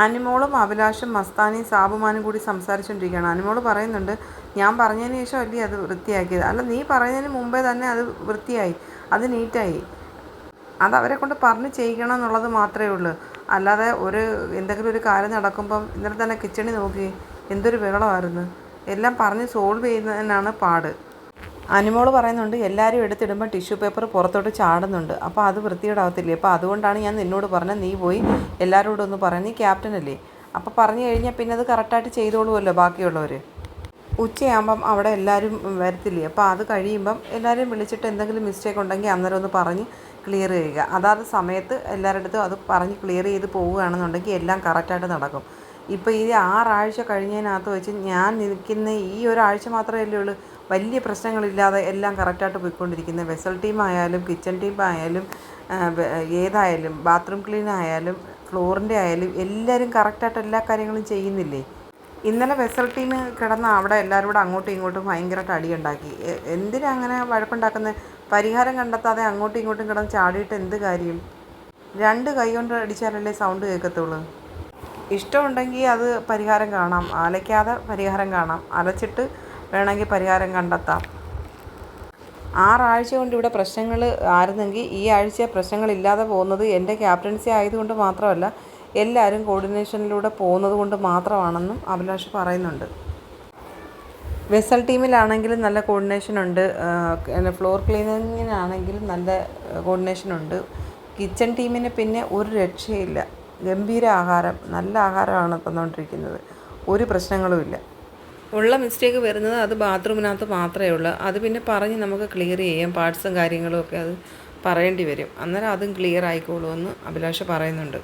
അനിമോളും അഭിലാഷും മസ്താനിയും സാബുമാനും കൂടി സംസാരിച്ചുകൊണ്ടിരിക്കുകയാണ് അനിമോൾ പറയുന്നുണ്ട് ഞാൻ പറഞ്ഞതിന് ശേഷം അല്ലേ അത് വൃത്തിയാക്കിയത്? അല്ല നീ പറയുന്നതിന് മുമ്പേ തന്നെ അത് വൃത്തിയായി അത് നീറ്റായി. അത് അവരെ കൊണ്ട് പറഞ്ഞ് ചെയ്യിക്കണം എന്നുള്ളത് മാത്രമേ ഉള്ളൂ. അല്ലാതെ ഒരു എന്തെങ്കിലും ഒരു കാര്യം നടക്കുമ്പം ഇന്നലെ തന്നെ കിച്ചണി നോക്കി എന്തൊരു ബഹളമായിരുന്നു. എല്ലാം പറഞ്ഞ് സോൾവ് ചെയ്യുന്നതിനാണ് പാട്. അനിമോൾ പറയുന്നുണ്ട് എല്ലാവരും എടുത്തിടുമ്പോൾ ടിഷ്യൂ പേപ്പർ പുറത്തോട്ട് ചാടുന്നുണ്ട്. അപ്പോൾ അത് വൃത്തികേടാവത്തില്ലേ? അപ്പോൾ അതുകൊണ്ടാണ് ഞാൻ നിന്നോട് പറഞ്ഞത് നീ പോയി എല്ലാവരോടും ഒന്ന് പറയാം നീ ക്യാപ്റ്റൻ അല്ലേ അപ്പോൾ പറഞ്ഞു കഴിഞ്ഞാൽ പിന്നെ അത് കറക്റ്റായിട്ട് ചെയ്തോളുമല്ലോ ബാക്കിയുള്ളവർ ഉച്ചയാകുമ്പം അവിടെ എല്ലാവരും വരത്തില്ലേ? അപ്പോൾ അത് കഴിയുമ്പം എല്ലാവരും വിളിച്ചിട്ട് എന്തെങ്കിലും മിസ്റ്റേക്ക് ഉണ്ടെങ്കിൽ അന്നേരം ഒന്ന് പറഞ്ഞ് ക്ലിയർ ചെയ്യുക. അതാത് സമയത്ത് എല്ലാവരുടെ അടുത്തും അത് പറഞ്ഞ് ക്ലിയർ ചെയ്ത് പോവുകയാണെന്നുണ്ടെങ്കിൽ എല്ലാം കറക്റ്റായിട്ട് നടക്കും. ഇപ്പോൾ ഈ ആറാഴ്ച കഴിഞ്ഞതിനകത്ത് വെച്ച് ഞാൻ നിൽക്കുന്ന ഈ ഒരാഴ്ച മാത്രമല്ലേ ഉള്ളൂ. വലിയ പ്രശ്നങ്ങളില്ലാതെ എല്ലാം കറക്റ്റായിട്ട് പോയിക്കൊണ്ടിരിക്കുന്നത് വെസൽ ടീം ആയാലും കിച്ചൺ ടീം ആയാലും ഏതായാലും ബാത്റൂം ക്ലീൻ ആയാലും ഫ്ലോറിന്റെ ആയാലും എല്ലാവരും കറക്റ്റായിട്ട് എല്ലാ കാര്യങ്ങളും ചെയ്യുന്നില്ലേ? ഇന്നലെ വെസൽ ടീം കിടന്ന അവിടെ എല്ലാവരും കൂടെ അങ്ങോട്ടും ഇങ്ങോട്ടും ഭയങ്കരമായിട്ട് അടിയുണ്ടാക്കി. എന്തിനാ അങ്ങനെ വഴക്കുണ്ടാക്കുന്നത് പരിഹാരം കണ്ടെത്താതെ അങ്ങോട്ടും ഇങ്ങോട്ടും കിടന്ന് ചാടിയിട്ട് എന്ത് കാര്യം? രണ്ട് കൈ കൊണ്ട് അടിച്ചാലല്ലേ സൗണ്ട് കേൾക്കത്തുള്ളൂ. ഇഷ്ടമുണ്ടെങ്കിൽ അത് പരിഹാരം കാണാം. അലയ്ക്കാതെ പരിഹാരം കാണാം. അലച്ചിട്ട് വേണമെങ്കിൽ പരിഹാരം കണ്ടെത്താം. ആറാഴ്ച കൊണ്ട് ഇവിടെ പ്രശ്നങ്ങൾ ആയിരുന്നെങ്കിൽ ഈ ആഴ്ച പ്രശ്നങ്ങളില്ലാതെ പോകുന്നത് എന്റെ ക്യാപ്റ്റൻസി ആയതുകൊണ്ട് മാത്രമല്ല എല്ലാവരും കോർഡിനേഷനിലൂടെ പോകുന്നത് കൊണ്ട് മാത്രമാണെന്നും അഭിലാഷ് പറയുന്നുണ്ട്. വെസൽ ടീമിലാണെങ്കിലും നല്ല കോർഡിനേഷൻ ഉണ്ട്. ഫ്ലോർ ക്ലീനിങ്ങിനാണെങ്കിലും നല്ല കോർഡിനേഷൻ ഉണ്ട്. കിച്ചൺ ടീമിന് പിന്നെ ഒരു രക്ഷയില്ല. ഗംഭീര ആഹാരം നല്ല ആഹാരമാണ് തന്നുകൊണ്ടിരിക്കുന്നത്. ഒരു പ്രശ്നങ്ങളുമില്ല ഉള്ള മിസ്റ്റേക്ക് വരുന്നത് അത് ബാത്റൂമിനകത്ത് മാത്രമേ ഉള്ളൂ. അത് പിന്നെ പറഞ്ഞ് നമുക്ക് ക്ലിയർ ചെയ്യാം പാർട്സും കാര്യങ്ങളും ഒക്കെ അത് പറയേണ്ടി വരും. അന്നേരം അതും ക്ലിയർ ആയിക്കോളുമെന്ന് അഭിലാഷ് പറയുന്നുണ്ട്.